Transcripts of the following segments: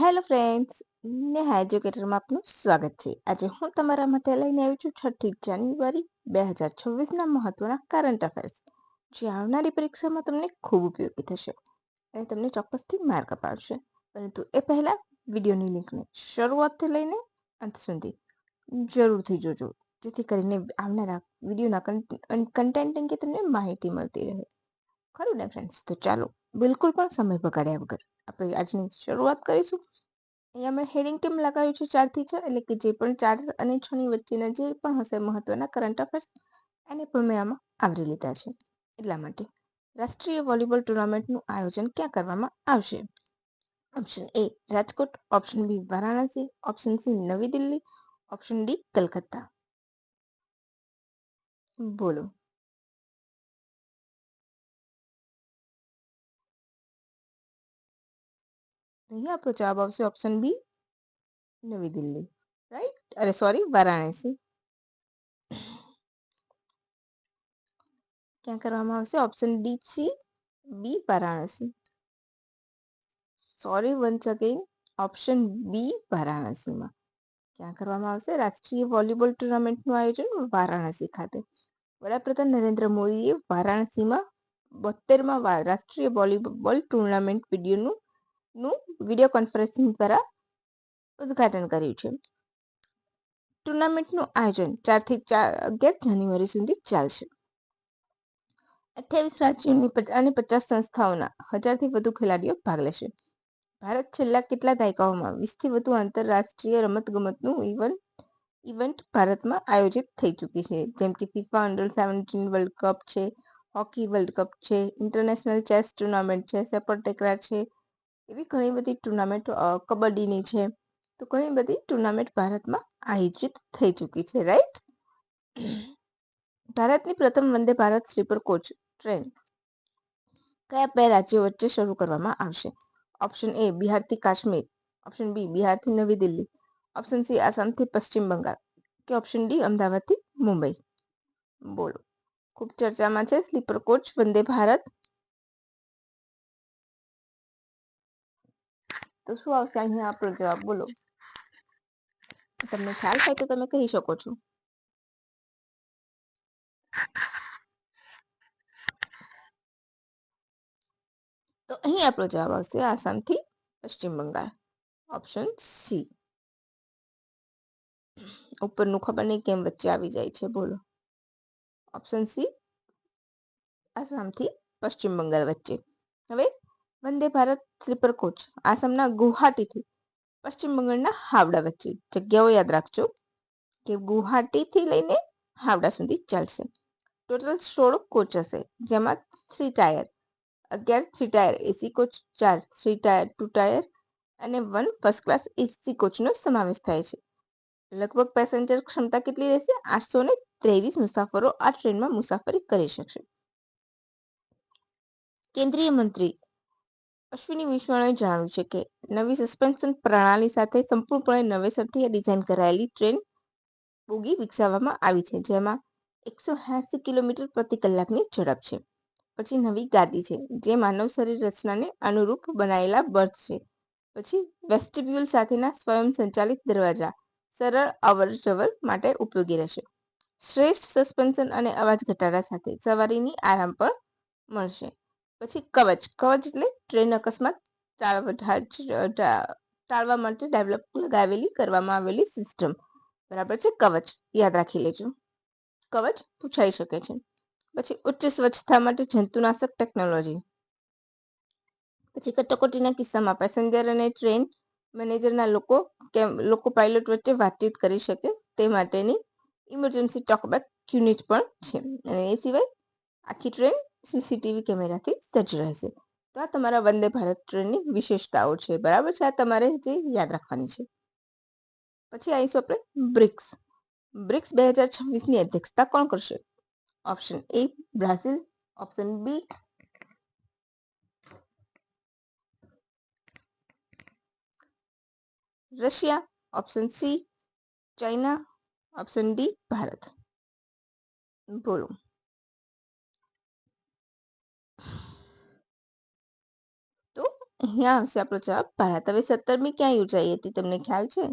Hello friends Neha એજ્યુકેટરમાં આપનું સ્વાગત છે. આજે હું તમારા માટે લઈને આવી છું છઠ્ઠી જાન્યુઆરી બે હજાર છવ્વીસના મહત્વના કરંટ અફેર્સ જે આવનારી પરીક્ષામાં તમને ખૂબ ઉપયોગી થશે અને તમને ચોક્કસથી માર્ક અપાવશે. પરંતુ એ પહેલાં વિડીયોની લિંકને શરૂઆતથી લઈને અંત સુધી જરૂરથી જોજો, જેથી કરીને આવનારા વિડીયોના કન્ટેન્ટ અંગે તમને માહિતી મળતી રહે. ખરું ને ફ્રેન્ડ્સ? તો ચાલો બિલકુલ પણ સમય બગાડ્યા વગર. આપણે આજની શરૂઆત કરીશું. અહીંયા મેં હેડિંગ કેમ લગાવ્યું છે? ચારથી છ, એટલે કે જે પણ ચાર અને છની વચ્ચેના જે પણ હશે મહત્વના કરંટ અફેર્સ એને પણ મેં આમાં આવરી લીધા છે. એટલા માટે રાષ્ટ્રીય વોલીબોલ ટુર્નામેન્ટનું આયોજન ક્યાં કરવામાં આવશે? Option A Rajkot. Option B Varanasi. Option C Navi Delhi. Option D Calcutta. બોલો. અહીંયા આપણો જવાબ આવશે option B Navi Delhi right અરે સોરી વારાણસી ક્યાં કરવામાં આવશે option D C B Varanasi sorry once again option B વારાણસીમાં ક્યાં કરવામાં આવશે રાષ્ટ્રીય વોલીબોલ ટુર્નામેન્ટનું આયોજન વારાણસી ખાતે। વડાપ્રધાન નરેન્દ્ર મોદીએ વારાણસીમાં બોતેરમાં રાષ્ટ્રીય વોલીબોલ ટુર્નામેન્ટ વિડીયોનું નું વીડિયો કોન્ફરન્સિંગ દ્વારા ઉદ્ઘાટન કર્યું છે. ટુર્નામેન્ટનું આયોજન ચારથી ચાર અગિયાર જાન્યુઆરી સુધી ચાલશે. અઠ્યાવીસ રાજ્યોની અને પચાસ સંસ્થાઓના હજારથી વધુ ખેલાડીઓ ભાગ લેશે. ભારત છેલ્લા કેટલા દાયકાઓમાં વીસથી વધુ આંતરરાષ્ટ્રીય રમતગમતનું ઇવેન્ટ ઇવેન્ટ ભારતમાં આયોજિત થઈ ચૂકી છે. જેમ કે FIFA under seventeen world cup છે હોકી વર્લ્ડ કપ છે ઇન્ટરનેશનલ ચેસ ટુર્નામેન્ટ છે સેપર છે એવી ઘણી બધી ટુર્નામેન્ટ કબડ્ડીની છે. તો ઘણી બધી ટુર્નામેન્ટ ભારતમાં આયોજિત થઈ ચૂકી છે, રાઈટ? ભારતની પ્રથમ Vande Bharat sleeper coach train કયા બે રાજ્યો વચ્ચે શરૂ કરવામાં આવશે? ઓપ્શન એ, બિહારથી કાશ્મીર. ઓપ્શન બી, બિહારથી નવી દિલ્હી. ઓપ્શન સી, આસામથી પશ્ચિમ બંગાળ. કે ઓપ્શન ડી, અમદાવાદથી મુંબઈ. બોલો. ખૂબ ચર્ચામાં છે સ્લીપર કોચ વંદે ભારત તો શું આવશે? અહીંયા આપણો જવાબ બોલો. તમને ખ્યાલ થાય તો તમે કહી શકો છો. તો અહીં આપણો જવાબ આવશે આસામથી પશ્ચિમ બંગાળ. Option C. ઉપરનું ખબર નહીં કેમ વચ્ચે આવી જાય છે, બોલો. Option C. આસામથી પશ્ચિમ બંગાળ વચ્ચે. હવે વંદે ભારત સ્લીપર કોચ, આસામના ગુવાહાટીથી, પશ્ચિમ બંગાળના હાવડા વચ્ચે. જગ્યાઓ યાદ રાખજો કે ગુવાહાટીથી લઈને હાવડા સુધી ચાલશે. ટોટલ સોળ કોચ હશે, જેમાં થ્રી ટાયર અગિયાર થ્રી ટાયર એસી કોચ ચાર થ્રી ટાયર ટુ ટાયર અને વન ફર્સ્ટ ક્લાસ એસી કોચનો સમાવેશ થાય છે. લગભગ પેસેન્જર ક્ષમતા કેટલી રહેશે? આઠસો ને ત્રેવીસ મુસાફરો આ ટ્રેનમાં મુસાફરી કરી શકશે. કેન્દ્રીય મંત્રી અશ્વિની વિશ્વાણે જણાવ્યું છે કે નવી સસ્પેન્શન પ્રણાલી સાથે સંપૂર્ણપણે નવેસરથી ડિઝાઇન કરાયેલી ટ્રેન બોગી વિકસાવવામાં આવી છે, જેમાં એકસો એંસી કિલોમીટર પ્રતિ કલાકની ઝડપ છે. પછી નવી ગાદી છે, જે માનવ શરીર રચનાને અનુરૂપ બનાયેલા બર્થ છે. પછી વેસ્ટિબ્યુલ સાથેના સ્વયં સંચાલિત દરવાજા સરળ અવર જવર માટે ઉપયોગી રહેશે. શ્રેષ્ઠ સસ્પેન્શન અને અવાજ ઘટાડા સાથે સવારીની આરામ પર મળશે. પછી કવચ કવચ એટલે ટ્રેન અકસ્માત ટાળવા માટે ડેવલપ લગાવેલી, કરવામાં આવેલી સિસ્ટમ. બરાબર છે? કવચ, યાદ રાખી લેજો. કવચ પૂછાઈ શકે છે. પછી ઉચ્ચ સ્વચ્છતા માટે જંતુનાશક ટેકનોલોજી. પછી કટોકટીના કિસ્સામાં પેસેન્જર અને ટ્રેન મેનેજરના લોકો કે લોકો પાયલોટ વચ્ચે વાતચીત કરી શકે તે માટેની ઇમરજન્સી ટોકબેક યુનિટ પણ છે. અને એ સિવાય આખી ટ્રેન સીસીટીવી કેમેરાથી સજ્જ રહેશે. તો આ તમારા વંદે ભારત ટ્રેનની વિશેષતાઓ છે, બરાબર છે? આ તમારે જે યાદ રાખવાની છે. પછી આવીશું આપણે બ્રિક્સ. બ્રિક્સ બે હજાર છવ્વીસની અધ્યક્ષતા કોણ કરશે? Option A Brazil, option B Russia, option C China option D Bharat. બોલો તો અહીંયા આવશે આપણો જવાબ. ભારત હવે સત્તરમી ક્યાં યોજાઈ હતી, તમને ખ્યાલ છે?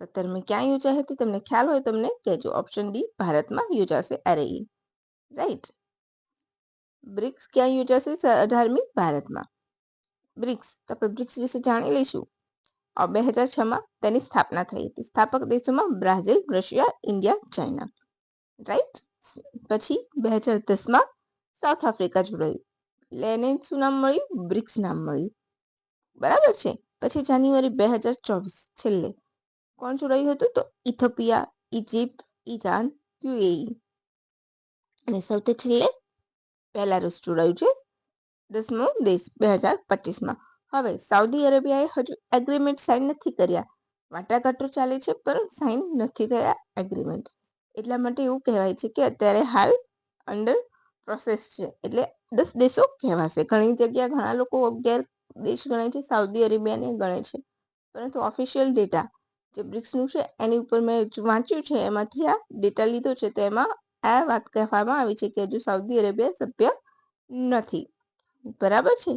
સત્તરમી ક્યાં યોજાઈ હતી, તમને ખ્યાલ હોય તમને કહેજો. ઓપ્શન ડી ભારતમાં યોજાશે અરે રાઈટ બ્રિક્સ ક્યાં યોજાશે? અઢારમી ભારતમાં. બ્રિક્સ તો આપણે બ્રિક્સ વિશે જાણી લઈશું. બે હજાર છમાં તેની સ્થાપના થઈ હતી. સ્થાપક દેશોમાં Brazil, Russia, India, China. Right પછી બે હજાર દસમાં સાઉથ આફ્રિકા જોડાયું. એટલે એને શું નામ મળ્યું? બ્રિક્સ નામ મળ્યું. બરાબર છે? પછી જાન્યુઆરી બે હજાર ચોવીસ છેલ્લે. કોણ જોડાયું હતું? તો ઇથોપિયા ઇજિપ્ત ઈરાન, યુએઈ. અને સૌથી છેલ્લે બેલારુસ જોડાયું છે. દસમો દેશ બે હજાર પચીસમાં. હવે સાઉદી અરેબિયાએ હજુ એગ્રીમેન્ટ સાઇન નથી કર્યા. વાટાઘાટો ચાલે છે, પણ સાઇન નથી થયા એગ્રીમેન્ટ એટલા માટે એવું કહેવાય છે કે અત્યારે હાલ અંડર પ્રોસેસ છે. એટલે દસ દેશો કહેવાશે. ઘણી જગ્યા ઘણા લોકો અગિયાર દેશ ગણે છે, સાઉદી અરેબિયાને ગણે છે. પરંતુ ઓફિશિયલ ડેટા જે બ્રિક્સનું છે, એની ઉપર મેં વાંચ્યું છે, એમાંથી આ ડેટા લીધો છે, તો એમાં આ વાત કહેવામાં આવી છે કે હજુ સાઉદી અરેબિયા સભ્ય નથી. બરાબર છે?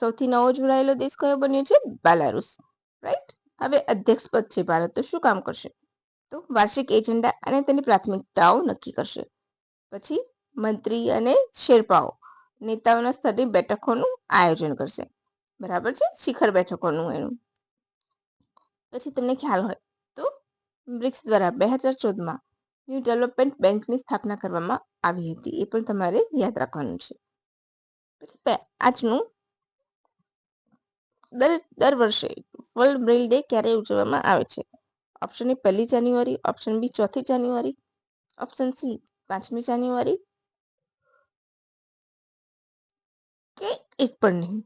સૌથી નવો જોડાયેલો દેશ કયો બન્યો છે? બેલારુસ રાઈટ હવે અધ્યક્ષ પદ છે ભારત, તો શું કામ કરશે? તો વાર્ષિક એજન્ડા અને તેની પ્રાથમિકતાઓ નક્કી કરશે. પછી મંત્રી અને શેરપાઓ. નેતાઓના સ્તરે બેઠકોનું આયોજન કરશે. બરાબર છે? શિખર બેઠકોનું એનું. પછી તમને ખ્યાલ હોય તો બ્રિક્સ દ્વારા બે હજાર ચૌદમાં ન્યૂ ડેવલપમેન્ટ બેંકની સ્થાપના કરવામાં આવી હતી. એ પણ તમારે યાદ રાખવાનું છે. પછી આજનું દર દર વર્ષે વર્લ્ડ બ્રેઇલ ડે ક્યારે ઉજવવામાં આવે છે? ઓપ્શન એ પહેલી જાન્યુઆરી ઓપ્શન બી ચોથી જાન્યુઆરી ઓપ્શન સી પાંચમી જાન્યુઆરી એક પણ નહીં.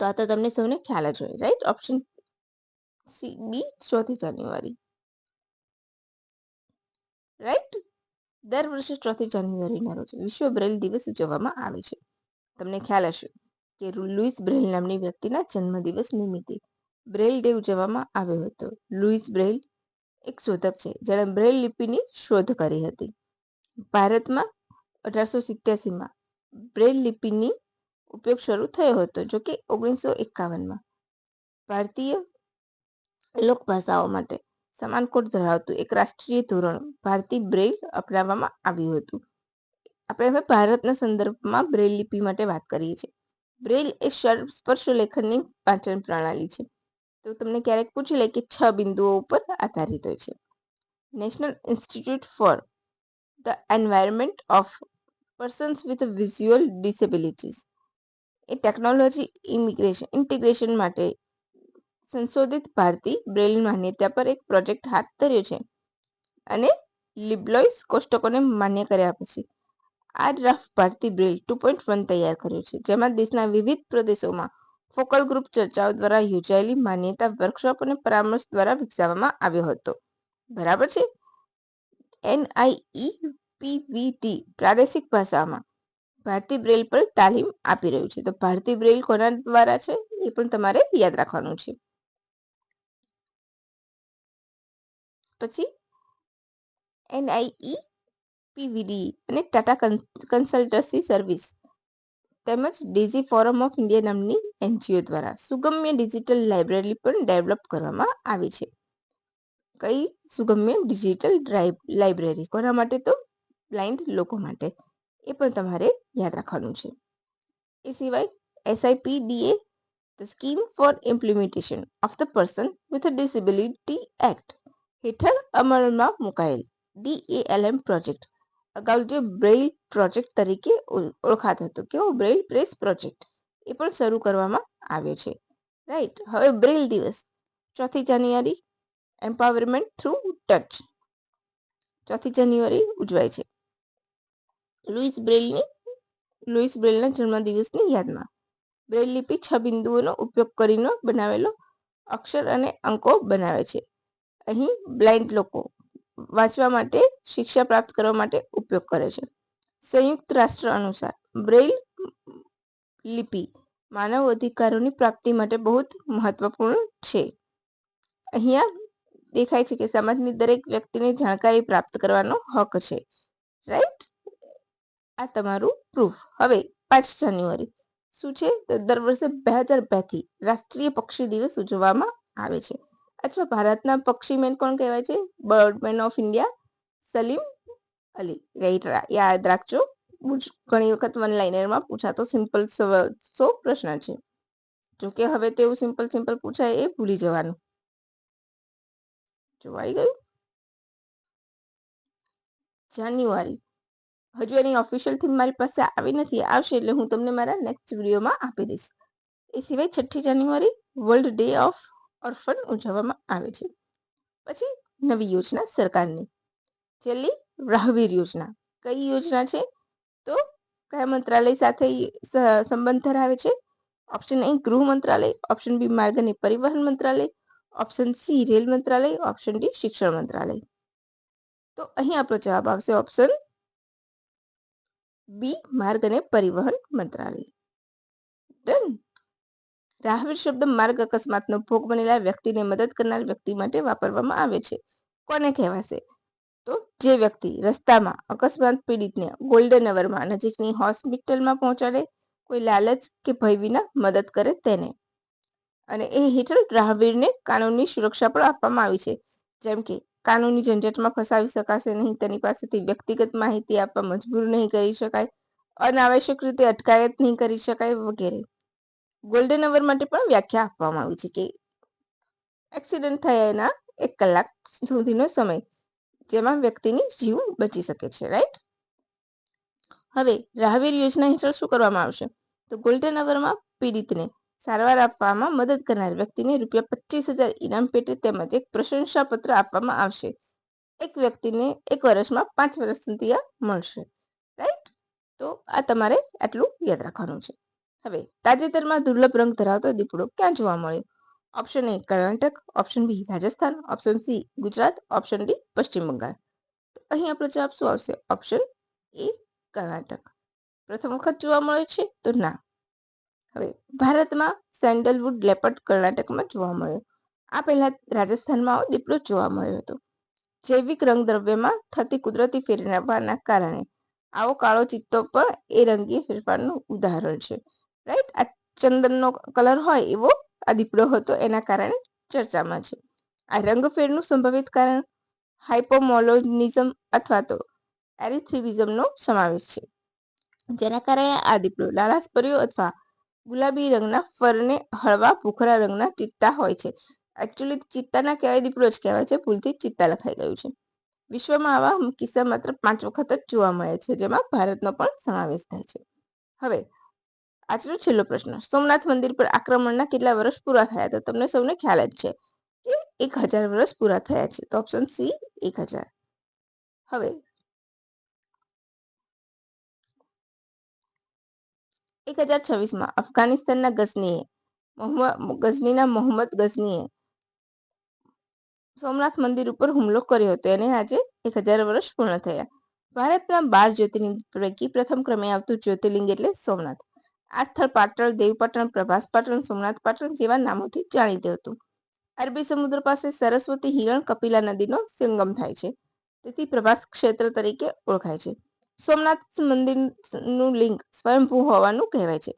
તો આ તો તમને સૌને ખ્યાલ જ હોય રાઈટ ઓપ્શન સી બી ચોથી જાન્યુઆરી. રાઈટ દર વર્ષે ચોથી જાન્યુઆરીના રોજ વિશ્વ બ્રેલ દિવસ ઉજવવામાં આવે છે. તમને ખ્યાલ હશે કે લુઈસ બ્રેલ નામની વ્યક્તિના જન્મદિવસ નિમિત્તે બ્રેલ ડે ઉજવવામાં આવ્યો હતો. લુઈસ બ્રેલ એક શોધક છે, જેણે બ્રેલ લિપિની શોધ કરી હતી. ભારતમાં અઢારસો સિત્યાસીમાં બ્રેલ લિપિની ઉપયોગ શરૂ થયો હતો જો કે ઓગણીસો એકાવનમાં. ભારતીય લોકભાષાઓ માટે સમાન કોડ ધરાવતું એક રાષ્ટ્રીય ધોરણ ભારતીય બ્રેલ અપનાવવામાં આવ્યું હતું. આપણે હવે ભારતના સંદર્ભમાં બ્રેલ લિપિ માટે વાત કરીએ છીએ. બ્રેલ એ સ્પર્શ લેખનની વાંચન પ્રણાલી છે. તો તમને ક્યારેક પૂછી લે કે છ બિંદુઓ ઉપર આધારિત હોય છે. National institute for the environment of persons with visual disabilities. A technology immigration integration માટે સંશોધિત ભારતીય બ્રેલ માન્યતા પર એક પ્રોજેક્ટ હાથ ધર્યો છે અને લિબ્લોઇસ કોષ્ટકોને માન્ય કર્યા પછી આ ડ્રાફ્ટ ભારતીય બ્રેલ ટુ પોઈન્ટ વન તૈયાર કર્યો છે, જેમાં દેશના વિવિધ પ્રદેશોમાં ફોકલ ગ્રુપ ચર્ચાઓ દ્વારા યોજાયેલી માન્યતા વર્કશોપ અને પરામર્શ દ્વારા વિકસાવવામાં આવ્યો હતો. બરાબર છે? એનઆઈઈ પીવીટી પ્રાદેશિક ભાષામાં ભારતીય બ્રેલ પર તાલીમ આપી રહ્યું છે. તો ભારતીય બ્રેલ કોના દ્વારા છે? એ પણ તમારે યાદ રાખવાનું છે. પછી એનઆઈઈ પીવીડી અને ટાટા કન્સલ્ટન્સી સર્વિસ તેમજ ડીઝી ફોરમ ઓફ ઇન્ડિયા નામની એનજીઓ દ્વારા સુગમ્ય ડિજિટલ લાઇબ્રેરી પણ ડેવલપ કરવામાં આવી છે. કઈ સુગમ્ય ડિજિટલ લાઇબ્રેરી કોના માટે તો બ્લાઇન્ડ લોકો માટે? એ પણ તમારે યાદ રાખવાનું છે. એ સિવાય SIP DA the scheme for implementation of the person with disability act હેઠળ અમલમાં મુકાયેલ ડીએએલએમ પ્રોજેક્ટ અગાઉ જે બ્રેઇલ પ્રોજેક્ટ તરીકે ઓળખાતો હતો. કેવો? Braille press project. એ પણ શરૂ કરવામાં આવ્યો છે. રાઈટ, હવે બ્રેઇલ દિવસ. ચોથી જાન્યુઆરી, એમ્પાવરમેન્ટ થ્રુ ટચ. ચોથી જાન્યુઆરી ઉજવાય છે. લુઈસ બ્રેલની લુઈસ બ્રેલના જન્મદિવસની યાદમાં. બ્રેલ લિપિ છ બિંદુઓનો ઉપયોગ કરીને બનાવેલો અક્ષર અને અંકો બનાવે છે. અહીં બ્લાઇન્ડ લોકો વાંચવા માટે, શિક્ષા પ્રાપ્ત કરવા માટે ઉપયોગ કરે છે. સંયુક્ત રાષ્ટ્ર અનુસાર બ્રેલ લિપિ માનવ અધિકારોની પ્રાપ્તિ માટે બહુ મહત્વપૂર્ણ છે. અહીંયા દેખાય છે કે સમાજની દરેક વ્યક્તિને જાણકારી પ્રાપ્ત કરવાનો હક છે. રાઈટ આ તમારું પ્રૂફ હવે પાંચ જાન્યુઆરી. શું છે? દર વર્ષે બે હજાર બેથી રાષ્ટ્રીય પક્ષી દિવસ ઉજવવામાં આવે છે. અથવા ભારતના પક્ષીમેન કોણ કહેવાય છે? Birdman of India, Salim Ali. Right યાદ રાખજો. ઘણી વખત વન લાઇનરમાં પૂછાતો સિમ્પલ સો પ્રશ્ન છે. જોકે હવે તેવું સિમ્પલ સિમ્પલ પૂછાય એ ભૂલી જવાનું. જોવાઈ ગયું? જાન્યુઆરી. હજુ એની ઓફિશિયલ થીમ મારી પાસે આવી નથી, આવશે એટલે હું તમને મારા નેક્સ્ટ વિડીયોમાં આપી દઈશ. એ સિવાય છઠ્ઠી જાન્યુઆરી વર્લ્ડ ડે ઓફ ઓર્ફન ઉજવવામાં આવે છે. પછી નવી યોજના સરકારની. છેલ્લી રાહવીર યોજના. કઈ યોજના છે? તો કયા મંત્રાલય સાથે સંબંધ ધરાવે છે. ઓપ્શન એ ગૃહ મંત્રાલય ઓપ્શન બી માર્ગ અને પરિવહન મંત્રાલય ઓપ્શન સી રેલ મંત્રાલય ઓપ્શન ડી શિક્ષણ મંત્રાલય. તો અહીં આપણો જવાબ આવશે ઓપ્શન બી, માર્ગ અને પરિવહન મંત્રાલય. ડન. રાહવીર શબ્દ માર્ગ અકસ્માતનો ભોગ બનેલા વ્યક્તિને મદદ કરનાર વ્યક્તિ માટે વાપરવામાં આવે છે. કોને કહેવાશે? તો જે વ્યક્તિ રસ્તામાં અકસ્માત પીડિતને ગોલ્ડન અવરમાં નજીકની હોસ્પિટલમાં પહોંચાડે, કોઈ લાલચ કે ભય વિના મદદ કરે તેને. અને એ હેઠળ રાહવીરને કાનૂની સુરક્ષા પણ આપવામાં આવી છે. જેમ કે કાનૂની ઝંઝટમાં ફસાવી શકાશે નહીં, તેની પાસેથી વ્યક્તિગત માહિતી આપવા મજબૂર નહીં કરી શકાય, અનાવશ્યક રીતે અટકાયત નહીં કરી શકાય વગેરે. ગોલ્ડન અવર માટે પણ વ્યાખ્યા આપવામાં આવી છે કે એક્સિડન્ટ થયાના એક કલાક સુધીનો સમય, જેમાં વ્યક્તિની જીવ બચી શકે છે રાઈટ હવે, રાહવીર યોજના હેઠળ શું કરવામાં આવશે? તો ગોલ્ડન અવરમાં પીડિતને સારવાર આપવામાં મદદ કરનાર વ્યક્તિને રૂપિયા પચીસ હજાર ઇનામ પેટે તેમજ એક પ્રશંસાપત્ર આપવામાં આવશે. એક વ્યક્તિને એક વર્ષમાં પાંચ વર્ષ સુધી આ મળશે. રાઈટ? તો આ તમારે આટલું યાદ રાખવાનું છે. હવે, તાજેતરમાં દુર્લભ રંગ ધરાવતો દીપડો ક્યાં જોવા મળ્યો? Option A Karnataka, option B Rajasthan, option C Gujarat, option D Paschim Bengal. તો અહીં આપણો જવાબ શું આવશે? Option A Karnataka. પ્રથમ વખત જોવા મળે છે તો ના. હવે ભારતમાં સેન્ડલવુડ લેપર્ડ કર્ણાટકમાં જોવા મળ્યો. આ પહેલા રાજસ્થાનમાં દીપડો જોવા મળ્યો હતો. જૈવિક રંગદ્રવ્યમાં થતી કુદરતી ફેરફારના કારણે આવો કાળો ચિત્તો પણ એ રંગીય ફેરફારનું ઉદાહરણ છે. રાઈટ? આ ચંદનનો કલર હોય એવો આ દીપડો હતો એના કારણે ચર્ચામાં છે. આ રંગફેરનું સંભવિત કારણ હાઇપોમોલોનિઝમ અથવા તો એરિથ્રિવિઝમનો સમાવેશ છે. જેના કારણે આ દીપડો લાલાસ્પર્યો અથવા ગુલાબી રંગના ફરને હળવા ભૂખરા રંગના ચિત્તા હોય છે. એકચ્યુઅલી ચિત્તાના કહેવાય દીપડો જ કહેવાય છે. ભૂલથી ચિત્તા લખાઈ ગયું છે. વિશ્વમાં આવા કિસ્સા માત્ર પાંચ વખત જ જોવા મળે છે, જેમાં ભારતનો પણ સમાવેશ થાય છે. હવે, આજનો છેલ્લો પ્રશ્ન. સોમનાથ મંદિર પર આક્રમણના કેટલા વર્ષ પૂરા થયા? તો તમને સૌને ખ્યાલ જ છે કે એક હજાર વર્ષ પૂરા થયા છે. તો ઓપ્શન સી એક હજાર. હવે એક હજાર છવ્વીસમાં અફઘાનિસ્તાનના ગઝનીએ ગઝનીના મોહમ્મદ ગઝનીએ સોમનાથ મંદિર ઉપર હુમલો કર્યો હતો. અને આજે એક હજાર વર્ષ પૂર્ણ થયા. ભારતના બાર જ્યોતિર્લિંગ પૈકી પ્રથમ ક્રમે આવતું જ્યોતિર્લિંગ એટલે સોમનાથ. આ સ્થળ પાટણ, દેવપાટણ, પ્રભાસ પાટણ, સોમનાથ પાટણ જેવા નામોથી જાણીતું હતું અરબી સમુદ્ર પાસે સરસ્વતી હિરણ કપિલા નદીનો સંગમ થાય છે. તેથી પ્રભાસ ક્ષેત્ર તરીકે ઓળખાય છે. સોમનાથ મંદિરનું લિંગ સ્વયંભૂ હોવાનું કહેવાય છે.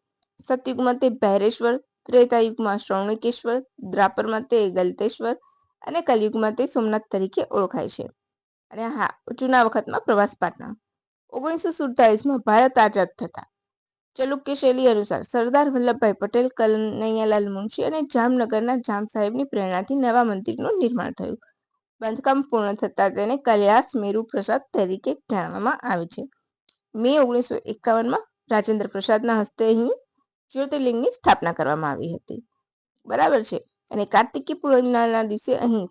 સતયુગમાં તે ભૈરેશ્વર, ત્રેતાયુગમાં શ્રવણિકેશ્વર, દ્રાપરમાં તે ગલતેશ્વર અને કલયુગમાં તે સોમનાથ તરીકે ઓળખાય છે. અને હા, જૂના વખતમાં પ્રવાસ પાટણ. ઓગણીસો સુડતાલીસમાં ભારત આઝાદ થતા. ચલુક્ય શૈલી અનુસાર સરદાર વલ્લભભાઈ પટેલ, કનૈયાલાલ મુનશી અને જામનગરના જામ સાહેબની પ્રેરણાથી નવા મંદિરનું નિર્માણ થયું. બાંધકામ પૂર્ણ થતાં તેને કૈલાસ મેરુ પ્રસાદ તરીકે જાણવામાં આવે છે. મે ઓગણીસો એકાવનમાં રાજેન્દ્ર પ્રસાદના હસ્તે અહીં જ્યોતિર્લિંગની સ્થાપના કરવામાં આવી હતી. બરાબર છે. અને કાર્તિકી પૂર્ણિમાના દિવસે અહીં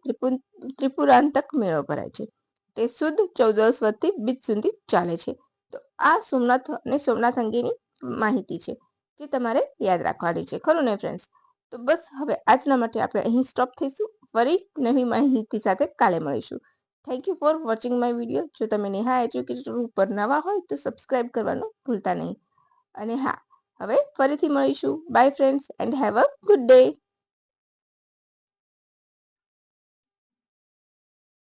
ત્રિપુરાંતક મેળો ભરાય છે. તે શુદ્ધ ચૌદસ વતી બીજ સુધી ચાલે છે. તો આ સોમનાથ અને સોમનાથ અંગેની માહિતી છે, જે તમારે યાદ રાખવાની છે. ખરું ને ફ્રેન્ડ્સ તો બસ હવે આજના માટે આપણે અહીં સ્ટોપ થઈશું. ફરી નવી માહિતી સાથે કાલે મળીશું. Thank you for watching my video જો તમે નેહા એજ્યુકેટર ઉપર નવા હોય તો સબસ્ક્રાઇબ કરવાનું ભૂલતા નહીં. અને હા, હવે ફરીથી મળીશું. Bye friends and have a good day